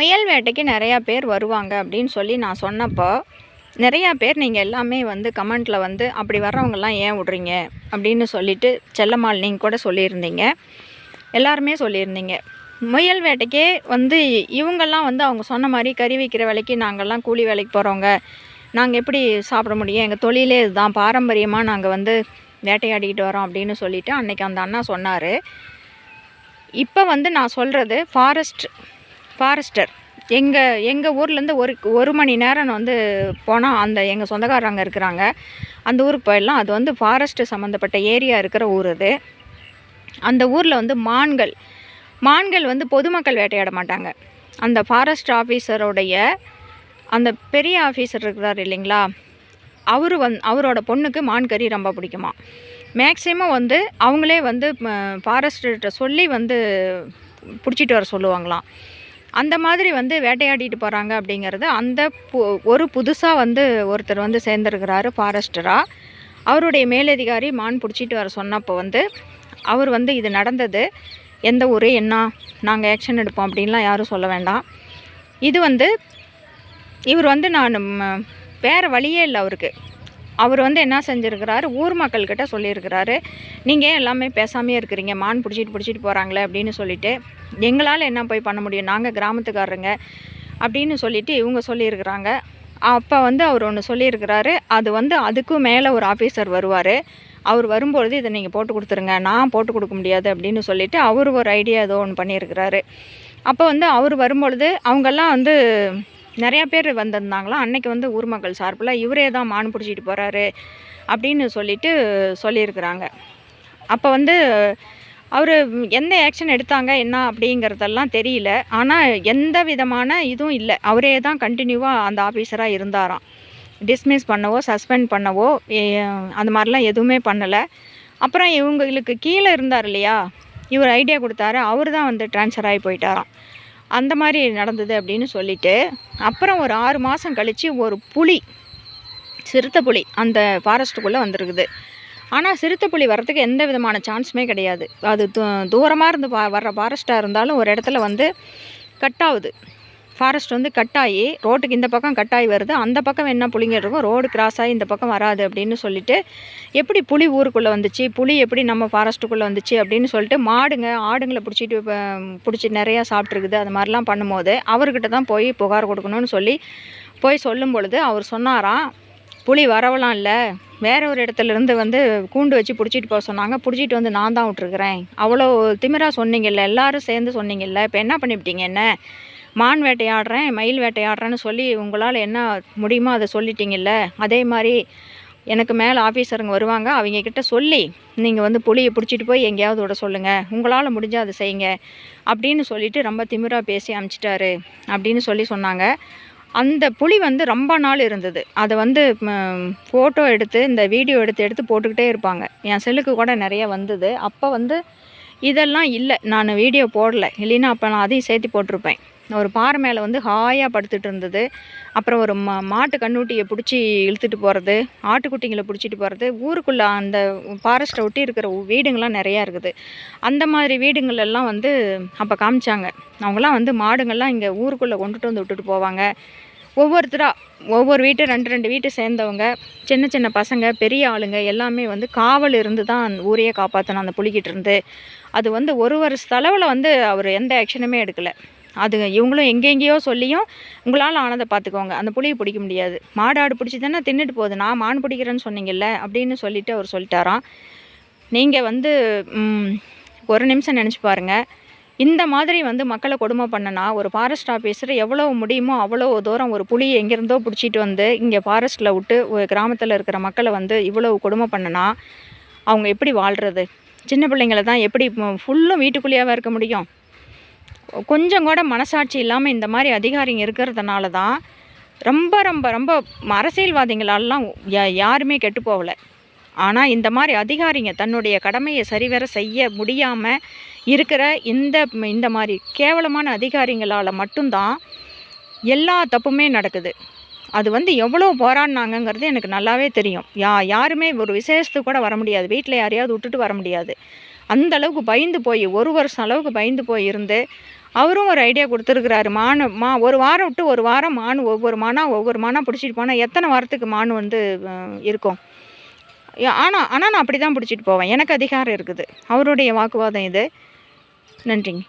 முயல் வேட்டைக்கு நிறையா பேர் வருவாங்க அப்படின்னு சொல்லி நான் சொன்னப்போ நிறையா பேர் நீங்கள் எல்லாமே வந்து கமெண்ட்டில் வந்து அப்படி வர்றவங்கெல்லாம் ஏன் விட்றீங்க? அப்படின்னு சொல்லிட்டு செல்லம்மாள் நீங்கள் கூட சொல்லியிருந்தீங்க. எல்லாருமே சொல்லியிருந்தீங்க. முயல் வேட்டைக்கே வந்து இவங்கெல்லாம் வந்து அவங்க சொன்ன மாதிரி கறி வைக்கிற வேலைக்கு நாங்கள்லாம் கூலி வேலைக்கு போகிறவங்க நாங்கள் எப்படி சாப்பிட முடியும்? எங்கள் தொழிலே இதுதான். பாரம்பரியமாக நாங்கள் வந்து வேட்டையாடிக்கிட்டு வரோம் அப்படின்னு சொல்லிவிட்டு அன்றைக்கி அந்த அண்ணா சொன்னார். இப்போ வந்து நான் சொல்கிறது ஃபாரஸ்ட் ஃபாரஸ்டர். எங்கள் எங்கள் ஊர்லேருந்து ஒரு ஒரு மணி நேரம் வந்து போனால் அந்த எங்கள் சொந்தக்காரங்க இருக்கிறாங்க. அந்த ஊருக்கு போயிடலாம். அது வந்து ஃபாரஸ்ட்டு சம்மந்தப்பட்ட ஏரியா இருக்கிற ஊர் அது. அந்த ஊரில் வந்து மான்கள் மான்கள் வந்து பொதுமக்கள் வேட்டையாட மாட்டாங்க. அந்த ஃபாரஸ்ட் ஆஃபீஸருடைய அந்த பெரிய ஆஃபீஸர் இருக்கிறார் இல்லைங்களா? அவர் வந் அவரோட பொண்ணுக்கு மான் கறி ரொம்ப பிடிக்குமா? மேக்ஸிமம் வந்து அவங்களே வந்து ஃபாரஸ்ட்டர்கிட்ட சொல்லி வந்து பிடிச்சிட்டு வர சொல்லுவாங்களாம். அந்த மாதிரி வந்து வேட்டையாடிட்டு போகிறாங்க அப்படிங்கிறது அந்த பு ஒரு புதுசாக வந்து ஒருத்தர் வந்து சேர்ந்துருக்கிறாரு ஃபாரஸ்டராக அவருடைய மேலதிகாரி மான் பிடிச்சிட்டு வர சொன்னப்போ வந்து அவர் வந்து இது நடந்தது. எந்த ஊர் என்ன நாங்கள் ஆக்ஷன் எடுப்போம் அப்படின்லாம் யாரும் சொல்ல வேண்டாம். இது வந்து இவர் வந்து நான் வேறு வழியே இல்லை அவருக்கு. அவர் வந்து என்ன செஞ்சுருக்கிறாரு? ஊர் மக்கள்கிட்ட சொல்லியிருக்கிறாரு. நீங்கள் ஏன் எல்லாமே பேசாமே இருக்கிறீங்க? மான் பிடிச்சிட்டு பிடிச்சிட்டு போகிறாங்களே அப்படின்னு சொல்லிட்டு எங்களால் என்ன போய் பண்ண முடியும்? நாங்கள் கிராமத்துக்காரங்க அப்படின்னு சொல்லிவிட்டு இவங்க சொல்லியிருக்கிறாங்க. அப்போ வந்து அவர் ஒன்று சொல்லியிருக்கிறாரு. அது வந்து அதுக்கும் மேலே ஒரு ஆஃபீஸர் வருவார். அவர் வரும்பொழுது இதை நீங்கள் போட்டு கொடுத்துருங்க. நான் போட்டு கொடுக்க முடியாது அப்படின்னு சொல்லிவிட்டு அவர் ஒரு ஐடியா ஏதோ ஒன்று பண்ணியிருக்கிறாரு. அப்போ வந்து அவர் வரும்பொழுது அவங்கெல்லாம் வந்து நிறையா பேர் வந்திருந்தாங்களாம் அன்னைக்கு வந்து ஊர் மக்கள் சார்பில் இவரே தான் மான் பிடிச்சிட்டு போகிறாரு அப்படின்னு சொல்லிட்டு சொல்லியிருக்கிறாங்க. அப்போ வந்து அவர் எந்த ஆக்ஷன் எடுத்தாங்க என்ன அப்படிங்கிறதெல்லாம் தெரியல. ஆனால் எந்த விதமான இதுவும் இல்லை. அவரே தான் கண்டினியூவாக அந்த ஆஃபீஸராக இருந்தாராம். டிஸ்மிஸ் பண்ணவோ சஸ்பெண்ட் பண்ணவோ அந்த மாதிரிலாம் எதுவுமே பண்ணலை. அப்புறம் இவங்களுக்கு கீழே இருந்தார் இல்லையா? இவர் ஐடியா கொடுத்தாரு. அவர் தான் வந்து ட்ரான்ஸ்ஃபர் ஆகி போயிட்டாராம். அந்த மாதிரி நடந்தது அப்படின்னு சொல்லிட்டு அப்புறம் ஒரு ஆறு மாதம் கழித்து ஒரு புலி சிறுத்தை புலி அந்த ஃபாரஸ்ட்டுக்குள்ளே வந்திருக்குது. ஆனால் சிறுத்தை புலி வரத்துக்கு எந்த விதமான சான்ஸுமே கிடையாது. அது தூரமாக இருந்து பா வர்ற ஃபாரஸ்ட்டாக இருந்தாலும் ஒரு இடத்துல வந்து கட் ஆகுது. ஃபாரஸ்ட் வந்து கட் ஆகி ரோட்டுக்கு இந்த பக்கம் கட் ஆகி வருது. அந்த பக்கம் என்ன புலிங்க இருக்கும் ரோடு கிராஸ் ஆகி இந்த பக்கம் வராது அப்படின்னு சொல்லிட்டு எப்படி புளி ஊருக்குள்ளே வந்துச்சு புளி எப்படி நம்ம ஃபாரஸ்ட்டுக்குள்ளே வந்துச்சு அப்படின்னு சொல்லிட்டு மாடுங்க ஆடுங்களை பிடிச்சிட்டு பிடிச்சி நிறையா சாப்பிட்ருக்குது அது மாதிரிலாம் பண்ணும்போது அவர்கிட்ட தான் போய் புகார் கொடுக்கணும்னு சொல்லி போய் சொல்லும் பொழுது அவர் சொன்னாராம் புளி வரவலாம் இல்லை. வேற ஒரு இடத்துல இருந்து வந்து கூண்டு வச்சு பிடிச்சிட்டு போக சொன்னாங்க. பிடிச்சிட்டு வந்து நான் தான் விட்ருக்குறேன் அவ்வளோ திமிராக சொன்னீங்கல்ல எல்லாரும் சேர்ந்து சொன்னீங்கல்ல. இப்போ என்ன பண்ணிவிட்டீங்க என்ன? மான் வேட்டையாடுறேன் மயில் வேட்டையாடுறேன்னு சொல்லி உங்களால் என்ன முடியுமோ அதை சொல்லிட்டீங்கல்ல? அதே மாதிரி எனக்கு மேலே ஆஃபீஸருங்க வருவாங்க. அவங்க கிட்ட சொல்லி நீங்கள் வந்து புளியை பிடிச்சிட்டு போய் எங்கேயாவது விட சொல்லுங்கள் உங்களால் முடிஞ்சால் அதை செய்யுங்க. அப்படின்னு சொல்லிவிட்டு ரொம்ப திமிராக பேசி அனுப்பிச்சிட்டாரு அப்படின்னு சொல்லி சொன்னாங்க. அந்த புலி வந்து ரொம்ப நாள் இருந்தது. அதை வந்து ஃபோட்டோ எடுத்து இந்த வீடியோ எடுத்து எடுத்து போட்டுக்கிட்டே இருப்பாங்க. என் செல்லுக்கு கூட நிறைய வந்தது. அப்போ வந்து இதெல்லாம் இல்லை. நான் வீடியோ போடல. இல்லைன்னா அப்போ நான் அதையும் சேர்த்து போட்டிருப்பேன். ஒரு பாறை மேலே வந்து ஹாயாக படுத்துட்டு இருந்தது. அப்புறம் ஒரு மா மாட்டு கண்ணூட்டியை பிடிச்சி இழுத்துட்டு போகிறது ஆட்டுக்குட்டிங்களை பிடிச்சிட்டு போகிறது ஊருக்குள்ளே அந்த ஃபாரஸ்ட்டை ஒட்டி இருக்கிற வீடுங்கள்லாம் நிறையா இருக்குது. அந்த மாதிரி வீடுங்களெல்லாம் வந்து அப்போ காமிச்சாங்க. அவங்களாம் வந்து மாடுங்கள்லாம் இங்கே ஊருக்குள்ளே கொண்டுட்டு வந்து விட்டுட்டு போவாங்க. ஒவ்வொருத்தராக ஒவ்வொரு வீட்டு ரெண்டு ரெண்டு வீட்டு சேர்ந்தவங்க சின்ன சின்ன பசங்க பெரிய ஆளுங்க எல்லாமே வந்து காவல் இருந்து தான் அந்த ஊரையே காப்பாற்றணும் அந்த புலிக்கிட்ட இருந்து. அது வந்து ஒரு வருஷ அளவில் வந்து அவர் எந்த ஆக்ஷனுமே எடுக்கலை. அது இவங்களும் எங்கெங்கேயோ சொல்லியும் உங்களால் ஆனதை பார்த்துக்கோங்க. அந்த புளியை பிடிக்க முடியாது. மாடு ஆடு பிடிச்சி தானே தின்னுட்டு போகுது. நான் மான் பிடிக்கிறேன்னு சொன்னீங்கல்ல அப்படின்னு சொல்லிட்டு அவர் சொல்லிட்டாராம். நீங்கள் வந்து ஒரு நிமிஷம் நினச்சி பாருங்கள் இந்த மாதிரி வந்து மக்களை கொடுமை பண்ணனா ஒரு ஃபாரஸ்ட் ஆஃபீஸர் எவ்வளோ முடியுமோ அவ்வளோ தூரம் ஒரு புளியை எங்கேருந்தோ பிடிச்சிட்டு வந்து இங்கே ஃபாரஸ்ட்டில் விட்டு ஒரு கிராமத்தில் இருக்கிற மக்களை வந்து இவ்வளோ கொடுமை பண்ணனா அவங்க எப்படி வாழ்கிறது சின்ன பிள்ளைங்கள தான் எப்படி ஃபுல்லும் வீட்டுக்குள்ளேயாவே இருக்க முடியும்? கொஞ்சம் கூட மனசாட்சி இல்லாமல் இந்த மாதிரி அதிகாரிங்க இருக்கிறதுனால தான் ரொம்ப ரொம்ப ரொம்ப அரசியல்வாதிகளாலாம் யாருமே கெட்டு போகலை. ஆனால் இந்த மாதிரி அதிகாரிங்க தன்னுடைய கடமையை சரிவர செய்ய முடியாமல் இருக்கிற இந்த இந்த மாதிரி கேவலமான அதிகாரிங்களால் மட்டும்தான் எல்லா தப்புமே நடக்குது. அது வந்து எவ்வளோ போராடினாங்கங்கிறது எனக்கு நல்லாவே தெரியும். யா யாருமே ஒரு விசேஷத்துக்கு கூட வர முடியாது. வீட்டில் யாரையாவது விட்டுட்டு வர முடியாது. அந்த அளவுக்கு பயந்து போய் ஒரு வருஷம் அளவுக்கு பயந்து போய் இருந்து அவரும் ஒரு ஐடியா கொடுத்துருக்குறாரு. மானு மா ஒரு வாரம் விட்டு ஒரு வாரம் மானு ஒவ்வொரு மானாக ஒவ்வொரு மானாக பிடிச்சிட்டு போனால் எத்தனை வாரத்துக்கு மானு வந்து இருக்கும்? ஆனால் ஆனால் நான் அப்படி தான் பிடிச்சிட்டு போவேன். எனக்கு அதிகாரம் இருக்குது. அவருடைய வாக்குவாதம் இது. நன்றிங்க.